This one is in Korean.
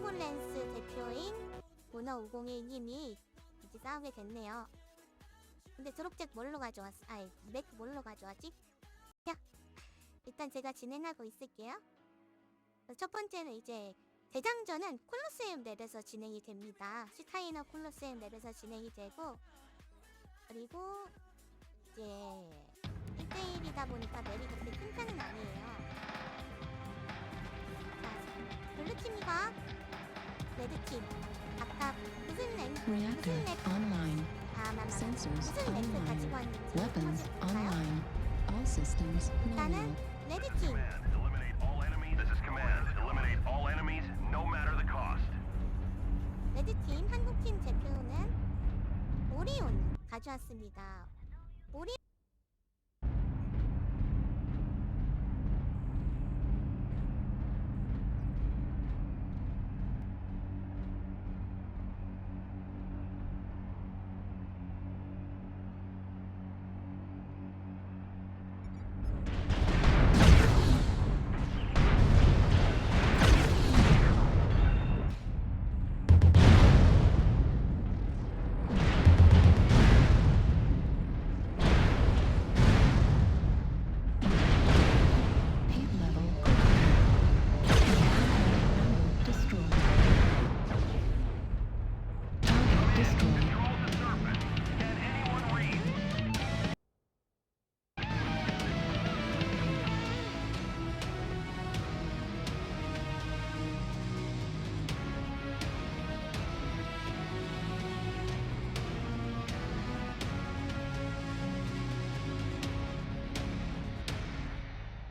트리블랜스 대표인 모너 501 님이 이제 싸우게 됐네요. 근데 드롭잭 뭘로 가져왔어? 아이, 맥 뭘로 가져왔지? 야, 일단 제가 진행하고 있을게요. 첫 번째는 이제 대장전은 콜로세움 랩에서 진행이 됩니다. 시타이너 콜로세움 랩에서 진행이 되고 그리고 이제 1대1이다 보니까 맵이 그렇게 큰 편은 아니에요. 자, 블루팀과 레드팀 각각 무슨 랭, Reactor 무슨 랭, online. 아, 맞 Sensors 무슨 랭크 가지고 online. 왔는지 Weapons 확인해볼까요? online. All systems 일단은 nominal. 레드팀 Command, eliminate all enemies. This is command. Eliminate all enemies, no matter the cost. 레드팀 한국팀 대표는 오리온 가져왔습니다. 오리온